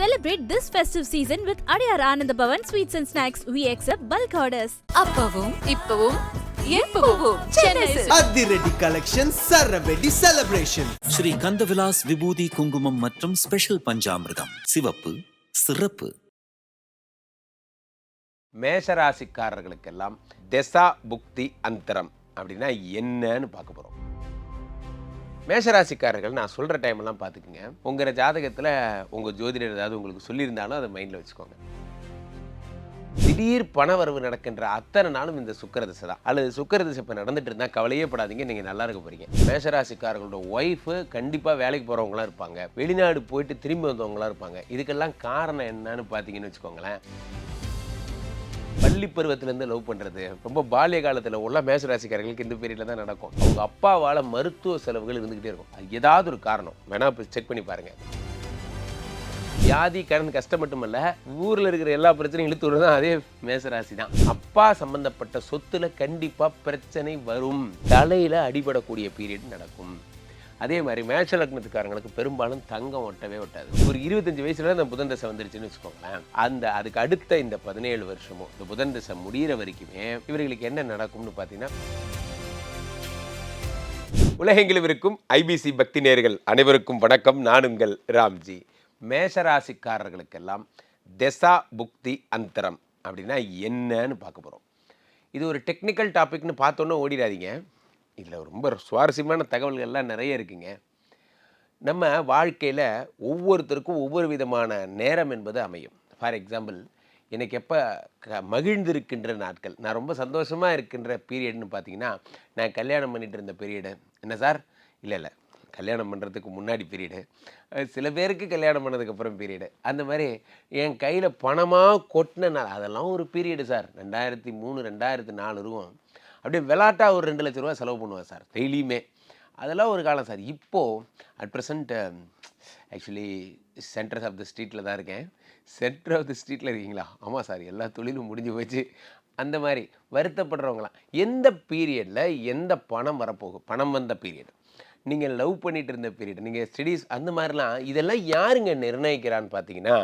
Celebrate this festive season with Adyar Anand Bhavan Sweets and Snacks. We accept bulk orders. அப்பவும் இப்பவும் எப்பவும் Chennai silks. அதிரடி collection சரவெடி celebration Sri Kandavilas விபூதி குங்குமம் மற்றும் ஸ்பெஷல் பஞ்சாமிர்தம் சிவப்பு சிறப்பு மேஷராசிக்காரர்களுக்கெல்லாம் தெசா புக்தி அந்தரம் அப்படின்னா என்னன்னு பார்க்க போகிறோம் மேஷராசிக்காரர்கள் நான் சொல்கிற டைம்லாம் பார்த்துக்குங்க. உங்கள் ஜாதகத்தில் உங்கள் ஜோதிடர் ஏதாவது உங்களுக்கு சொல்லியிருந்தாலும் அதை மைண்டில் வச்சுக்கோங்க. திடீர் பணவரவு நடக்கின்ற அத்தனை நாளும் இந்த சுக்கர திசை தான். அல்லது சுக்கர திசை இப்போ நடந்துட்டு இருந்தால் கவலையே படாதீங்க நீங்கள் நல்லா இருக்க போறீங்க. மேஷராசிக்காரர்களோட ஒய்ஃபு கண்டிப்பாக வேலைக்கு போகிறவங்களாம் இருப்பாங்க. வெளிநாடு போயிட்டு திரும்பி வந்தவங்களாம் இருப்பாங்க. இதுக்கெல்லாம் காரணம் என்னன்னு பார்த்தீங்கன்னு வச்சுக்கோங்களேன். பள்ளி பருவத்திலேருந்து லவ் பண்ணுறது ரொம்ப பால்ய காலத்தில் உள்ள மேசராசிக்காரர்களுக்கு இந்த பீரியடில் தான் நடக்கும். அவங்க அப்பாவால் மருத்துவ செலவுகள் இருந்துக்கிட்டே இருக்கும். அது ஏதாவது ஒரு காரணம். வேணா இப்போ செக் பண்ணி பாருங்கள் வியாதி கடன் கஷ்டம் மட்டுமல்ல ஊரில் இருக்கிற எல்லா பிரச்சனையும் இழுத்து தான் அதே மேசராசி தான். அப்பா சம்பந்தப்பட்ட சொத்துல கண்டிப்பாக பிரச்சனை வரும். தலையில் அடிபடக்கூடிய பீரியட் நடக்கும். அதே மாதிரி மேட்ச லக்னத்துக்காரங்களுக்கு பெரும்பாலும் தங்கம் ஒட்டவே ஒட்டாது. ஒரு இருபத்தஞ்சு வயசுல அந்த புதன் தசை வந்துருச்சுன்னு வச்சுக்கோங்களேன். அந்த அதுக்கு அடுத்த இந்த பதினேழு வருஷமும் இந்த புதன் தசை முடியிற வரைக்குமே இவர்களுக்கு என்ன நடக்கும்னு பார்த்தீங்கன்னா உலகெங்கிலும் இருக்கும் ஐபிசி பக்தி நேர்கள் அனைவருக்கும் வணக்கம். நானுங்கள் ராம்ஜி. மேஷராசிக்காரர்களுக்கெல்லாம் தெசா புக்தி அந்தரம் அப்படின்னா என்னன்னு பார்க்க போகிறோம் இது ஒரு டெக்னிக்கல் டாபிக்னு பார்த்தோன்னே ஓடிடாதீங்க. இதில் ரொம்ப சுவாரஸ்யமான தகவல்கள்லாம் நிறைய இருக்குங்க. நம்ம வாழ்க்கையில் ஒவ்வொருத்தருக்கும் ஒவ்வொரு விதமான நேரம் என்பது அமையும். ஃபார் எக்ஸாம்பிள் எனக்கு எப்போ க மகிழ்ந்திருக்கின்ற நாட்கள் நான் ரொம்ப சந்தோஷமாக இருக்கின்ற பீரியட்னு பார்த்தீங்கன்னா நான் கல்யாணம் பண்ணிட்டு இருந்த பீரியடு என்ன சார்? இல்லை இல்லை. கல்யாணம் பண்ணுறதுக்கு முன்னாடி பீரியடு சில பேருக்கு கல்யாணம் பண்ணதுக்கப்புறம் பீரியடு அந்த மாதிரி என் கையில் பணமாக கொட்டின நாள் அதெல்லாம் ஒரு பீரியடு சார். ரெண்டாயிரத்தி மூணு ரெண்டாயிரத்தி நாலு இருக்கும் அப்படியே விளாட்டா ஒரு ரெண்டு லட்ச ரூபா செலவு பண்ணுவேன் சார் டெய்லியுமே. அதெல்லாம் ஒரு காலம் சார். இப்போது at present actually centres of the ஸ்ட்ரீட்டில் தான் இருக்கேன். சென்டர் ஆஃப் த ஸ்ட்ரீட்டில் இருக்கீங்களா? ஆமாம் சார் எல்லா தொழிலும் முடிஞ்சு போச்சு. அந்த மாதிரி வருத்தப்படுறவங்களாம் எந்த பீரியடில் எந்த பணம் வரப்போகும் பணம் வந்த பீரியட் நீங்கள் லவ் பண்ணிகிட்டு இருந்த பீரியட் நீங்கள் ஸ்டடீஸ் அந்த மாதிரிலாம் இதெல்லாம் யாருங்க நிர்ணயிக்கிறான்னு பார்த்தீங்கன்னா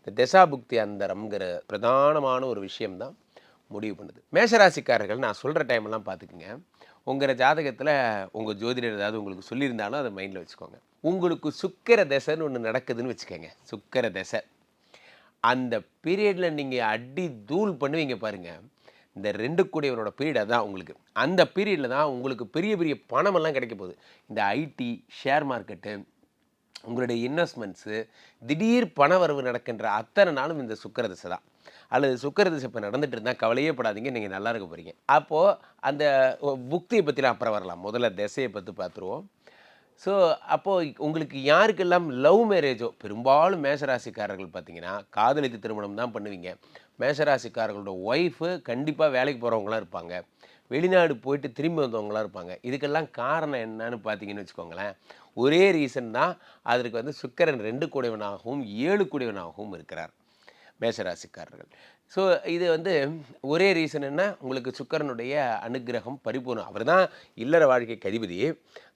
இந்த தசாபுக்தி அந்தரம்ங்கிற பிரதானமான ஒரு விஷயம்தான். முடிவு பண்ணுது. மேஷராசிக்காரர்கள் நான் சொல்கிற டைமெல்லாம் பார்த்துக்குங்க. உங்கள் ஜாதகத்தில் உங்கள் ஜோதிடர் ஏதாவது உங்களுக்கு சொல்லியிருந்தாலும் அதை மைண்டில் வச்சுக்கோங்க. உங்களுக்கு சுக்கர தசைன்னு ஒன்று நடக்குதுன்னு வச்சுக்கோங்க. சுக்கர தசை. அந்த பீரியடில் நீங்கள் அடி தூள் பண்ணுவீங்க பாருங்கள் இந்த ரெண்டு கூடியவனோட பீரியட் அதான் உங்களுக்கு. அந்த பீரியடில் தான் உங்களுக்கு பெரிய பெரிய பணமெல்லாம் கிடைக்க போகுது. இந்த ஐடி ஷேர் மார்க்கெட்டு உங்களுடைய இன்வெஸ்ட்மெண்ட்ஸு திடீர் பண வரவு நடக்கின்ற அத்தனை நாளும் இந்த சுக்கர திசை தான். அல்லது சுக்கர திசை இப்போ நடந்துட்டு இருந்தால் கவலையே படாதீங்க நீங்கள் நல்லா இருக்க போகிறீங்க அப்போது அந்த புக்தியை பற்றிலாம் அப்புறம் வரலாம். முதல்ல திசையை பற்றி பார்த்துருவோம் ஸோ அப்போது உங்களுக்கு யாருக்கெல்லாம் லவ் மேரேஜோ பெரும்பாலும் மேஷராசிக்காரர்கள் பார்த்தீங்கன்னா காதலித்து திருமணம் தான் பண்ணுவீங்க. மேஷராசிக்காரர்களோட ஒய்ஃபு கண்டிப்பாக வேலைக்கு போகிறவங்களாம் இருப்பாங்க. வெளிநாடு போயிட்டு திரும்பி வந்தவங்களாம் இருப்பாங்க. இதுக்கெல்லாம் காரணம் என்னன்னு பார்த்தீங்கன்னு வச்சுக்கோங்களேன். ஒரே ரீசன் தான் அதற்கு வந்து சுக்கரன் ரெண்டு கூடையவனாகவும் ஏழு கூடையவனாகவும் இருக்கிறார். மேஷராசிக்காரர்கள் ஸோ இது வந்து ஒரே ரீசன் என்ன? உங்களுக்கு சுக்கரனுடைய அனுகிரகம் பரிபூர்ணம். அவர் தான் இல்லற வாழ்க்கை கதிபதி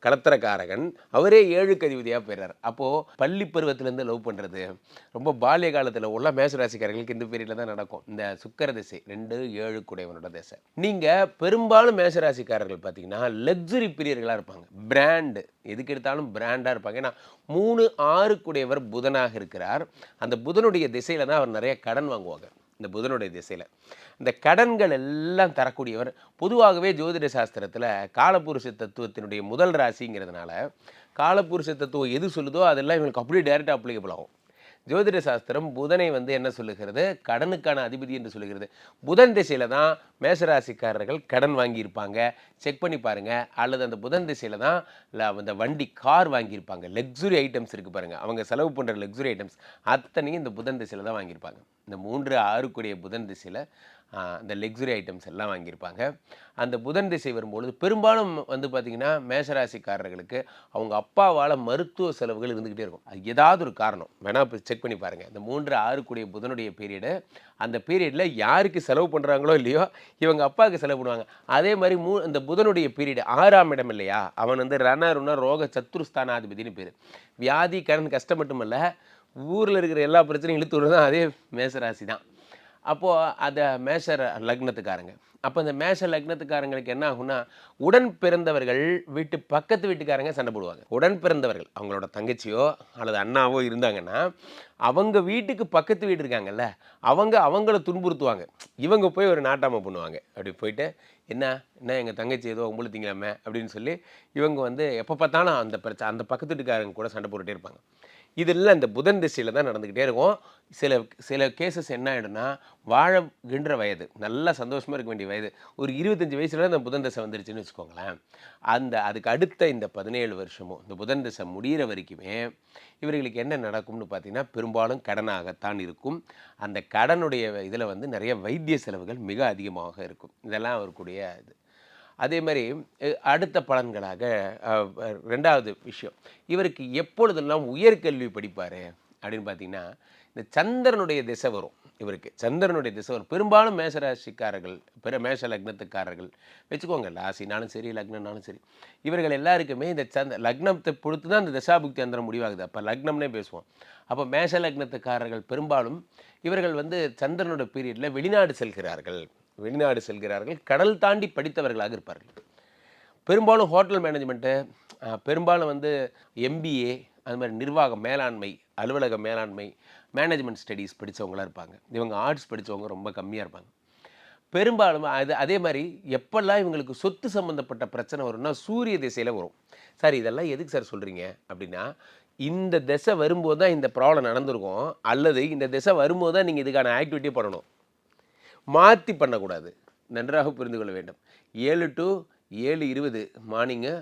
கலத்தரக்காரகன். அவரே ஏழு கதிபதியாக போயிடுறார். அப்போது பள்ளி பருவத்திலேருந்து லவ் பண்ணுறது ரொம்ப பால்ய காலத்தில் உள்ள மேசராசிக்காரர்களுக்கு இந்த பீரியடில் தான் நடக்கும். இந்த சுக்கர திசை ரெண்டு ஏழு குடையவனோட திசை. நீங்கள் பெரும்பாலும் மேசராசிக்காரர்கள் பார்த்தீங்கன்னா லக்ஸுரி பிரியர்களாக இருப்பாங்க. பிராண்டு எதுக்கு எடுத்தாலும் பிராண்டாக இருப்பாங்க. ஏன்னா மூணு ஆறு குடையவர் புதனாக இருக்கிறார். அந்த புதனுடைய திசையில் தான் அவர் நிறைய கடன் வாங்குவாங்க. இந்த புதனுடைய திசையில். இந்த கடன்கள் எல்லாம் தரக்கூடியவர் பொதுவாகவே ஜோதிட சாஸ்திரத்தில் காலபுருஷ தத்துவத்தினுடைய முதல் ராசிங்கிறதுனால காலபுருஷ தத்துவம் எது சொல்லுதோ அதெல்லாம் இவங்களுக்கு அப்படியே டேரெக்டாக அப்ளிகபிள் ஆகும். ஜோதிட சாஸ்திரம் புதனை வந்து என்ன சொல்லுகிறது? கடனுக்கான அதிபதி என்று சொல்லுகிறது. புதன் திசையில் தான் மேசராசிக்காரர்கள் கடன் வாங்கியிருப்பாங்க. செக் பண்ணி பாருங்கள் அல்லது அந்த புதன் திசையில் தான் அந்த வண்டி கார் வாங்கியிருப்பாங்க. லக்ஸுரி ஐட்டம்ஸ் இருக்குது பாருங்கள் அவங்க செலவு பண்ணுற லக்ஸுரி ஐட்டம்ஸ் அத்தனையும் இந்த புதன் திசையில் தான் வாங்கியிருப்பாங்க. இந்த மூன்று ஆறுக்குரிய புதன் திசையில் அந்த லக்ஸுரி ஐட்டம்ஸ் எல்லாம் வாங்கியிருப்பாங்க. அந்த புதன் திசை வரும்பொழுது பெரும்பாலும் வந்து பார்த்திங்கன்னா மேஷராசிக்காரர்களுக்கு அவங்க அப்பாவால் மருத்துவ செலவுகள் இருந்துக்கிட்டே இருக்கும். அது ஏதாவது ஒரு காரணம். வேணால் இப்போ செக் பண்ணி பாருங்கள் இந்த மூன்று ஆறு கூடிய புதனுடைய பீரியடு அந்த பீரியடில் யாருக்கு செலவு பண்ணுறாங்களோ இல்லையோ இவங்க அப்பாவுக்கு செலவு பண்ணுவாங்க. அதே மாதிரி மூ இந்த புதனுடைய பீரியடு ஆறாம் இடம் இல்லையா? அவன் வந்து ரணருண ரோக சத்துருஸ்தானாதிபதினு பேர். வியாதி கடன் கஷ்டம் மட்டுமல்ல ஊரில் இருக்கிற எல்லா பிரச்சனையும் இழுத்து தான் அதே மேசராசி தான் அப்போது அதை மேஷ லக்னத்துக்காரங்க. அப்போ இந்த மேஷ லக்னத்துக்காரங்களுக்கு என்ன ஆகும்னா உடன் பிறந்தவர்கள் வீட்டு பக்கத்து வீட்டுக்காரங்க சண்டை போடுவாங்க. உடன் பிறந்தவர்கள் அவங்களோட தங்கச்சியோ அல்லது அண்ணாவோ இருந்தாங்கன்னா அவங்க வீட்டுக்கு பக்கத்து வீடு இருக்காங்கல்ல அவங்க அவங்கள துன்புறுத்துவாங்க. இவங்க போய் ஒரு நாட்டாமை பண்ணுவாங்க. அப்படி போயிட்டு என்ன என்ன எங்கள் தங்கச்சி ஏதோ உங்களுத்தீங்களாமே அப்படின்னு சொல்லி இவங்க வந்து எப்போ பார்த்தாலும் அந்த பிரச்சனை அந்த பக்கத்து வீட்டுக்காரங்க கூட சண்டை போட்டுகிட்டே இருப்பாங்க. இதெல்லாம் இந்த புதன் திசையில் தான் நடந்துக்கிட்டே இருக்கும். சில சில கேசஸ் என்ன ஆகிடும்னா வாழகின்ற வயது நல்லா சந்தோஷமாக இருக்க வேண்டிய வயது. ஒரு இருபத்தஞ்சி வயசுல இந்த புதன் தசை வந்துருச்சுன்னு வச்சுக்கோங்களேன். அந்த அதுக்கு அடுத்த இந்த பதினேழு வருஷமும் இந்த புதன் தசை முடிகிற வரைக்குமே இவர்களுக்கு என்ன நடக்கும்னு பார்த்தீங்கன்னா பெரும்பாலும் கடனாகத்தான் இருக்கும். அந்த கடனுடைய இதில் வந்து நிறைய வைத்திய செலவுகள் மிக அதிகமாக இருக்கும். இதெல்லாம் அவருக்குடைய இது. அதே மாதிரி அடுத்த பலன்களாக ரெண்டாவது விஷயம் இவருக்கு எப்பொழுதெல்லாம் உயர்கல்வி படிப்பார் அப்படின்னு பார்த்தீங்கன்னா இந்த சந்திரனுடைய திசை வரும் இவருக்கு. சந்திரனுடைய திசை வரும். பெரும்பாலும் மேசராசிக்காரர்கள் பிற மேஷ லக்னத்துக்காரர்கள் வச்சுக்கோங்க ராசினாலும் சரி லக்னம்னாலும் சரி இவர்கள் எல்லாருக்குமே இந்த சந்த லக்னத்தை பொறுத்து தான் இந்த தசாபுக்தி அந்தரம் முடிவாகுது. அப்போ லக்னம்னே பேசுவோம். அப்போ மேஷ லக்னத்துக்காரர்கள் பெரும்பாலும் இவர்கள் வந்து சந்திரனோட பீரியடில் வெளிநாடு செல்கிறார்கள். வெளிநாடு செல்கிறார்கள். கடல் தாண்டி படித்தவர்களாக இருப்பார்கள். பெரும்பாலும் ஹோட்டல் மேனேஜ்மெண்ட்டு பெரும்பாலும் வந்து எம்பிஏ அது மாதிரி நிர்வாகம் மேலாண்மை அலுவலக மேலாண்மை மேனேஜ்மெண்ட் ஸ்டடீஸ் படித்தவங்களாக இருப்பாங்க. இவங்க ஆர்ட்ஸ் படித்தவங்க ரொம்ப கம்மியாக இருப்பாங்க. பெரும்பாலும் அது அதே மாதிரி எப்பெல்லாம் இவங்களுக்கு சொத்து சம்மந்தப்பட்ட பிரச்சனை வரும்னா சூரிய திசையில் வரும். சார் இதெல்லாம் எதுக்கு சார் சொல்கிறீங்க அப்படின்னா இந்த திசை வரும்போது தான் இந்த ப்ராப்ளம் நடந்திருக்கும். அல்லது இந்த திசை வரும்போது தான் நீங்கள் இதுக்கான ஆக்டிவிட்டி பண்ணணும். மாற்றி பண்ணக்கூடாது. நன்றாக புரிந்து கொள்ள வேண்டும். ஏழு டு ஏழு இருபது morning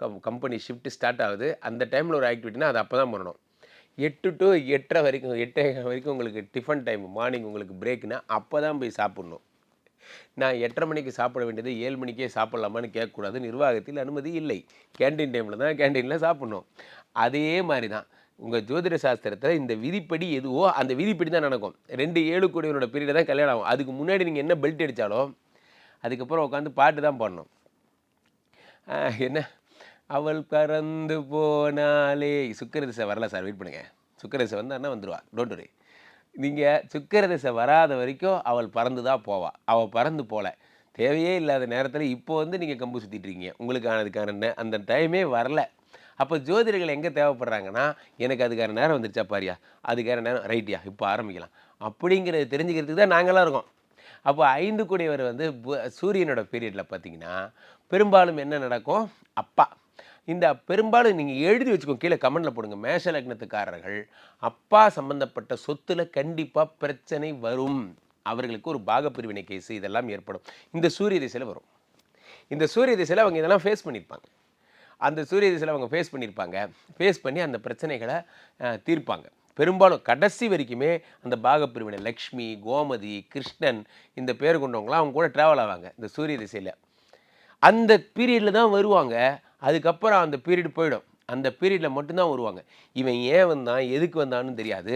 com company shift start ஆகுது. அந்த டைமில் ஒரு ஆக்டிவிட்டினா அது அப்போ தான் பண்ணணும். எட்டு டு எட்டரை வரைக்கும் எட்டரை வரைக்கும் உங்களுக்கு டிஃபன் டைம் மார்னிங் உங்களுக்கு பிரேக்னா அப்போ தான் போய் சாப்பிட்ணும். நான் எட்டரை மணிக்கு சாப்பிட வேண்டியது ஏழு மணிக்கே சாப்பிட்லாமான்னு கேட்கக்கூடாது. நிர்வாகத்தில் அனுமதி இல்லை. கேண்டீன் டைமில் தான் கேண்டீனில் சாப்பிட்ணும். அதே மாதிரி தான் உங்கள் ஜோதிட சாஸ்திரத்தில் இந்த விதிப்படி எதுவோ அந்த விதிப்படி தான் நடக்கும். ரெண்டு ஏழு கோடியோட பீரியட் தான் கல்யாணம் ஆகும். அதுக்கு முன்னாடி நீங்கள் என்ன பெல்ட் அடித்தாலும் அதுக்கப்புறம் உட்காந்து பாட்டு தான் பாடணும். என்ன? அவள் பறந்து போனாலே. சுக்கரதிசை வரல சார் வெயிட் பண்ணுங்கள் சுக்கரதிசை வந்தான்னா வந்துடுவா டோன்ட் வரி நீங்கள் சுக்கரதிசை வராத வரைக்கும் அவள் பறந்து தான் போவா. அவள் பறந்து போகல தேவையே இல்லாத நேரத்தில் இப்போ வந்து நீங்கள் கம்பு சுற்றிட்டு இருக்கீங்க. அந்த டைமே வரல. அப்போ ஜோதிடர்கள் எங்கே தேவைப்படுறாங்கன்னா எனக்கு அதுக்கான நேரம் வந்துருச்சா பாரியா? அதுக்கான நேரம் ரைட்டியா இப்போ ஆரம்பிக்கலாம். அப்படிங்கிறத தெரிஞ்சுக்கிறதுக்கு தான் நாங்களாம் இருக்கோம். அப்போ ஐந்து கூடியவர் வந்து சூரியனோட பீரியடில் பார்த்தீங்கன்னா பெரும்பாலும் என்ன நடக்கும்? அப்பா. இந்த பெரும்பாலும் நீங்கள் எழுதி வச்சுக்கோங்க கீழே கமெண்டில் போடுங்க. மேஷ லக்னத்துக்காரர்கள் அப்பா சம்பந்தப்பட்ட சொத்துல கண்டிப்பாக பிரச்சனை வரும். அவர்களுக்கு ஒரு பாகப்பிரிவினை கேஸ் இதெல்லாம் ஏற்படும். இந்த சூரிய திசையில் வரும். இந்த சூரிய திசையில் அவங்க இதெல்லாம் ஃபேஸ் பண்ணியிருப்பாங்க. அந்த சூரிய திசையில் அவங்க ஃபேஸ் பண்ணியிருப்பாங்க. ஃபேஸ் பண்ணி அந்த பிரச்சனைகளை தீர்ப்பாங்க. பெரும்பாலும் கடைசி வரைக்குமே அந்த பாகப்பிரிவினை லக்ஷ்மி கோமதி கிருஷ்ணன் இந்த பேர் கொண்டவங்களாம் அவங்க கூட ட்ராவல் ஆவாங்க இந்த சூரிய திசையில். அந்த பீரியடில் தான் வருவாங்க. அதுக்கப்புறம் அந்த பீரியட் போயிடும். அந்த பீரியடில் மட்டும்தான் வருவாங்க. இவன் ஏன் வந்தான்? எதுக்கு வந்தான்னு தெரியாது.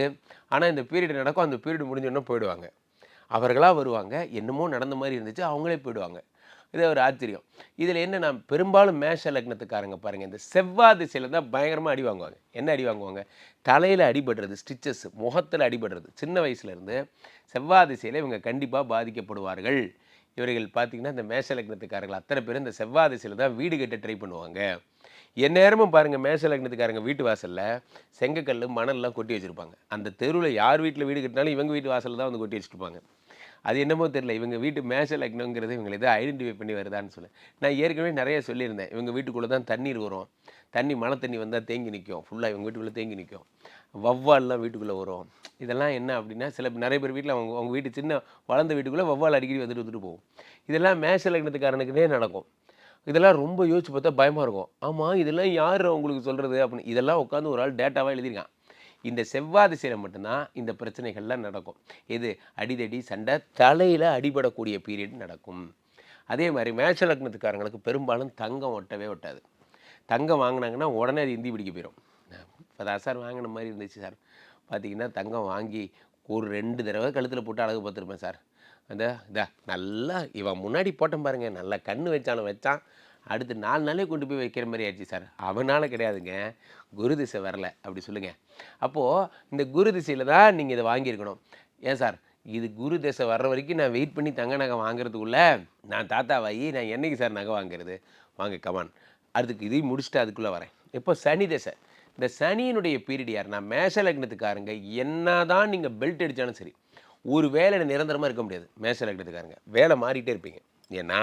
ஆனால் இந்த பீரியட் நடக்கும். அந்த பீரியட் முடிஞ்சோடனே போயிடுவாங்க. அவர்களாக வருவாங்க. என்னமோ நடந்த மாதிரி இருந்துச்சு. அவங்களே போயிடுவாங்க. இது ஒரு ஆச்சரியம். இதில் என்ன நான் பெரும்பாலும் மேஷ லக்னத்துக்காரங்க பாருங்கள் இந்த செவ்வாய் திசையில் தான் பயங்கரமாக அடி வாங்குவாங்க. என்ன அடி வாங்குவாங்க? தலையில் அடிபடுறது ஸ்டிச்சஸ் முகத்தில் அடிபடுறது. சின்ன வயசுலேருந்து செவ்வாய் திசையில் இவங்க கண்டிப்பாக பாதிக்கப்படுவார்கள். இவர்கள் பார்த்தீங்கன்னா இந்த மேஷ லக்னத்துக்காரர்கள் அத்தனை பேரும் இந்த செவ்வாய் திசையில் தான் வீடு கட்ட ட்ரை பண்ணுவாங்க. எந்நேரமும் பாருங்கள் மேஷ லக்னத்துக்காரங்க வீட்டு வாசலில் செங்கக்கல் மணல்லாம் கொட்டி வச்சுருப்பாங்க. அந்த தெருவில் யார் வீட்டில் வீடு கட்டினாலும் இவங்க வீட்டு வாசலில் தான் வந்து கொட்டி வச்சுருப்பாங்க. அது என்னமோ தெரியல. இவங்க வீட்டு மேஷ லக்னங்கிறது இவங்களை எதாவது ஐடென்டிஃபை பண்ணி வருதான்னு சொல்லி. நான் ஏற்கனவே நிறைய சொல்லியிருந்தேன். இவங்க வீட்டுக்குள்ளே தான் தண்ணீர் வரும். தண்ணி மழை தண்ணி வந்தால் தேங்கி நிற்கும் ஃபுல்லாக இவங்க வீட்டுக்குள்ளே தேங்கி நிற்கும் வவ்வால்லாம் வீட்டுக்குள்ளே வரும். இதெல்லாம் என்ன அப்படின்னா சில நிறைய பேர் வீட்டில் அவங்க அவங்க வீட்டு சின்ன வளர்ந்த வீட்டுக்குள்ளே வவ்வால் அடிக்கடி வந்துட்டு வந்துட்டு போகும். இதெல்லாம் மேஷ லக்னத்துக்காரனுக்குனே நடக்கும். இதெல்லாம் ரொம்ப யோசிச்சு பார்த்தா பயமாக இருக்கும். ஆமாம் இதெல்லாம் யார் உங்களுக்கு சொல்கிறது அப்படின்னு. இதெல்லாம் உட்காந்து ஒரு ஆள் டேட்டாவாக எழுதியிருக்கான். இந்த செவ்வாய் திசையில் மட்டும்தான் இந்த பிரச்சனைகள்லாம் நடக்கும். எது? அடிதடி சண்டை தலையில் அடிபடக்கூடிய பீரியட் நடக்கும். அதே மாதிரி மேஷ லக்னத்துக்காரங்களுக்கு பெரும்பாலும் தங்கம் ஒட்டவே ஒட்டாது. தங்கம் வாங்கினாங்கன்னா உடனே அது இந்தி பிடிக்க போயிடும் இப்போ தான் சார் வாங்கின மாதிரி இருந்துச்சு சார். பார்த்தீங்கன்னா தங்கம் வாங்கி ஒரு ரெண்டு தடவை கழுத்தில் போட்டு அழகு பார்த்துருப்பேன் சார். அந்த இதா நல்லா இவன் முன்னாடி போட்டேன் பாருங்கள் நல்லா கண்ணு வச்சாலும் வச்சான். அடுத்து நாலு நாளே கொண்டு போய் வைக்கிற மாதிரி ஆயிடுச்சு சார். அவனால் கிடையாதுங்க. குரு திசை வரல. அப்படி சொல்லுங்கள் அப்போது இந்த குரு திசையில் தான் நீங்கள் இதை வாங்கியிருக்கணும். ஏன் சார்? இது குரு திசை வர்ற வரைக்கும் நான் வெயிட் பண்ணி தங்க நகை வாங்குறதுக்குள்ளே நான் தாத்தாவாகி நான் என்னைக்கு சார் நகை வாங்குறது? வாங்க கமான் அதுக்கு இதையும் முடிச்சுட்டு அதுக்குள்ளே வரேன். இப்போ சனி திசை. இந்த சனியினுடைய பீரியட் யாருன்னா மேஷ லக்னத்துக்காரங்க. என்னதான் நீங்கள் பெல்ட் அடித்தாலும் சரி. ஒரு வேலையில் நிரந்தரமாக இருக்க முடியாது. மேஷ லக்னத்துக்காரங்க. வேலை மாறிட்டே இருப்பீங்க. ஏன்னா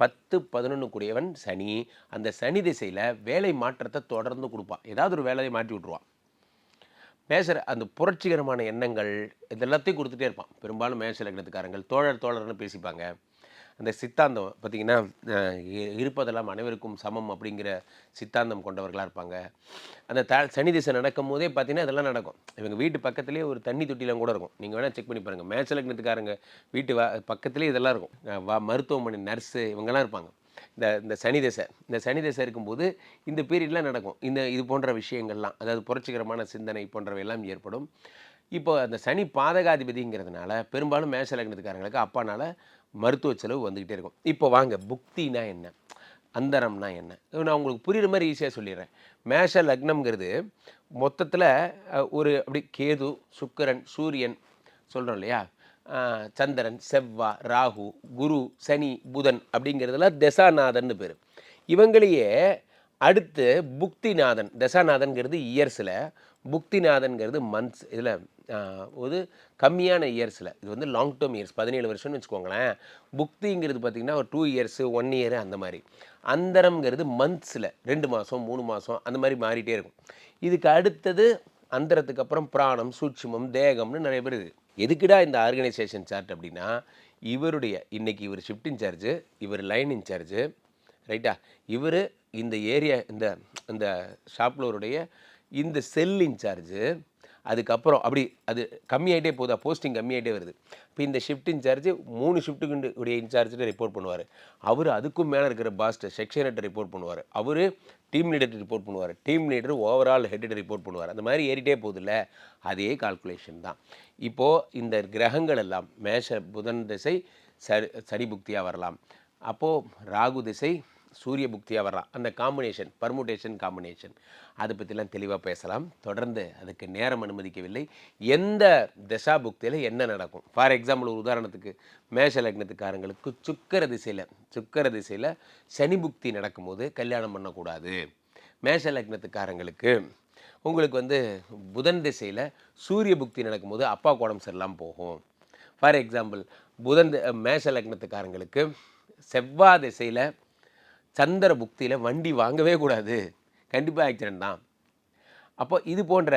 பத்து பதினொன்று கூடியவன் சனி. அந்த சனி திசையில் வேலை மாற்றத்தை தொடர்ந்து கொடுப்பான் ஏதாவது ஒரு வேலையை மாற்றி விட்ருவான் மேசர் அந்த புரட்சிகரமான எண்ணங்கள் இதெல்லாத்தையும் கொடுத்துட்டே இருப்பான். பெரும்பாலும் மேச லக்னத்துக்காரங்கள் தோழர் தோழர்னு பேசிப்பாங்க. அந்த சித்தாந்தம் பார்த்திங்கன்னா இருப்பதெல்லாம் அனைவருக்கும் சமம் அப்படிங்கிற சித்தாந்தம் கொண்டவர்களாக இருப்பாங்க. அந்த த சனி திசை நடக்கும் போதே பார்த்தீங்கன்னா இதெல்லாம் நடக்கும். இவங்க வீட்டு பக்கத்துலேயே ஒரு தண்ணி தொட்டிலாம் கூட இருக்கும். நீங்கள் வேணால் செக் பண்ணி பாருங்கள் மேட்ச் லக்னத்துக்காரங்க வீட்டு வா பக்கத்துலேயே இதெல்லாம் இருக்கும். வா மருத்துவமனை நர்ஸு இவங்கெல்லாம் இருப்பாங்க. இந்த இந்த சனி திசை. இந்த சனி தசை இருக்கும்போது இந்த பீரியட்லாம் நடக்கும். இந்த இது போன்ற விஷயங்கள்லாம் அதாவது புரட்சிகரமான சிந்தனை போன்றவை எல்லாம் ஏற்படும். இப்போ அந்த சனி பாதகாதிபதிங்கிறதுனால பெரும்பாலும் மேச லக்னத்துக்காரங்களுக்கு அப்பானால மருத்துவ செலவு வந்துக்கிட்டே இருக்கும். இப்போ வாங்க புக்தினா என்ன? அந்தரம்னா என்ன? நான் உங்களுக்கு புரியுற மாதிரி ஈஸியாக சொல்லிடுறேன். மேஷ லக்னம்ங்கிறது மொத்தத்தில் ஒரு அப்படி கேது சுக்கரன் சூரியன் சொல்கிறோம் இல்லையா? சந்திரன் செவ்வா ராகு குரு சனி புதன் அப்படிங்கிறதுலாம் தசாநாதன் பேர். இவங்களையே அடுத்து புக்திநாதன். தசாநாதன்கிறது இயர்ஸில் புக்திநாதன்கிறது மந்த்ஸ் இதில் ஒரு கம்மியான இயர்ஸில் இது வந்து லாங் டேர்ம் இயர்ஸ் பதினேழு வருஷம்னு வச்சுக்கோங்களேன். புக்திங்கிறது பார்த்திங்கன்னா ஒரு டூ இயர்ஸு ஒன் இயர் அந்த மாதிரி. அந்தரம்ங்கிறது மந்த்ஸில் ரெண்டு மாதம் மூணு மாதம் அந்த மாதிரி மாறிட்டே இருக்கும். இதுக்கு அடுத்தது அந்தரத்துக்கு அப்புறம் பிராணம் சூட்சுமம் தேகம்னு நிறைய பேர் இருக்குது எதுக்குடா இந்த ஆர்கனைசேஷன் சார்ட் அப்படின்னா இவருடைய இன்னைக்கு இவர் ஷிஃப்ட் இன்சார்ஜு இவர் லைன் இன்சார்ஜு ரைட்டா இவர் இந்த ஏரியா இந்த இந்த ஷாப்லோருடைய இந்த செல் இன்சார்ஜு அதுக்கப்புறம் அப்படி அது கம்மியாகிட்டே போதா போஸ்டிங் கம்மியாகிட்டே வருது. இப்போ இந்த ஷிஃப்ட் இன்சார்ஜ் மூணு ஷிஃப்ட்டுக்கு உடைய இன்சார்ஜ்ட்டு ரிப்போர்ட் பண்ணுவார். அவர் அதுக்கும் மேலே இருக்கிற பாஸ்ட் செக்ஷன் ரிப்போர்ட் பண்ணுவார். அவர் டீம் லீடர் ரிப்போர்ட் பண்ணுவார். Team leader overall head report பண்ணுவார். அந்த மாதிரி ஏறிட்டே போகுதுல்ல அதே கால்குலேஷன் தான். இப்போது இந்த கிரகங்கள் எல்லாம் மேஷ புதன் திசை சரி சரி புக்தியாக வரலாம். அப்போது ராகு திசை சூரிய புக்தியாக வரலாம் அந்த காம்பினேஷன் பர்முடேஷன் காம்பினேஷன் அதை பற்றிலாம் தெளிவாக பேசலாம். தொடர்ந்து அதுக்கு நேரம் அனுமதிக்கவில்லை. எந்த தசா புக்தியில் என்ன நடக்கும்? ஃபார் எக்ஸாம்பிள் ஒரு உதாரணத்துக்கு மேஷ லக்னத்துக்காரங்களுக்கு சுக்கர திசையில் சுக்கர திசையில் சனி புக்தி நடக்கும்போது கல்யாணம் பண்ணக்கூடாது. மேஷ லக்னத்துக்காரங்களுக்கு உங்களுக்கு வந்து புதன் திசையில் சூரிய புக்தி நடக்கும்போது அப்பா உடம்பு சரியில்லாமல் போகும். ஃபார் எக்ஸாம்பிள் புதன் மேஷ லக்னத்துக்காரங்களுக்கு செவ்வாய் திசையில் சந்திர புக்தியில் வண்டி வாங்கவே கூடாது. கண்டிப்பாக ஆக்சிடென்ட் தான். அப்போ இது போன்ற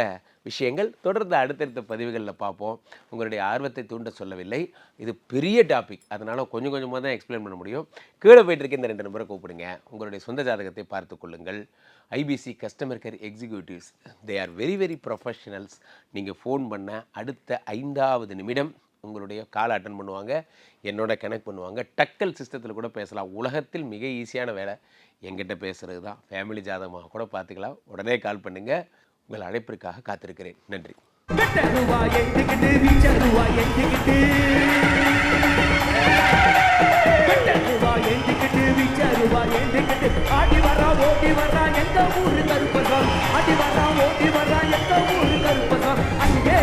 விஷயங்கள் தொடர்ந்து அடுத்தடுத்த பதிவுகளில் பார்ப்போம். உங்களுடைய ஆர்வத்தை தூண்ட சொல்லவில்லை. இது பெரிய டாபிக் அதனால் கொஞ்சம் கொஞ்சமாக தான் எக்ஸ்பிளைன் பண்ண முடியும். கீழே போயிட்டுருக்க இந்த ரெண்டு நம்பரை கூப்பிடுங்க. உங்களுடைய சொந்த ஜாதகத்தை பார்த்து கொள்ளுங்கள். IPC customer care executives they are very very professionals நீங்கள் ஃபோன் பண்ண அடுத்த ஐந்தாவது நிமிடம் உங்களுடைய கால் அட்டன் பண்ணுவாங்க என்னோட கனெக்ட் பண்ணுவாங்க. டக்கல் சிஸ்டத்தில் கூட பேசலாம். உலகத்தில் மிக ஈஸியான வேலை. எங்கிட்ட பேசுகிறது தான். ஃபேமிலி ஜாதகமாக கூட பார்த்துக்கலாம் உடனே கால் பண்ணுங்கள் உங்கள் அழைப்பிற்காக காத்திருக்கிறேன். நன்றி. ஆடி வரா ஓடி வரா எந்த ஊரு கருப்பசாமி அடி வரா ஓடி வரா எந்த ஊரு கருப்பசாமி அங்கே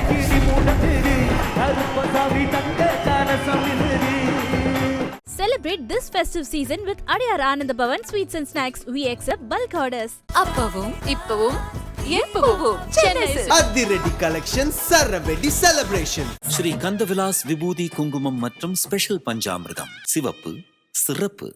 Celebrate this festive season with Adyar Anand Bhavan Sweets and Snacks. We accept bulk orders. அப்பவும் இப்பவும் எப்பவும் சென்னை சில்க்ஸ். அதிரடி கலெக்ஷன் சரவெடி செலிப்ரேஷன் ஸ்ரீ கந்தவிலாஸ் விபூதி குங்குமம் மற்றும் ஸ்பெஷல் பஞ்சாமிர்தம் சிவப்பு சிறப்பு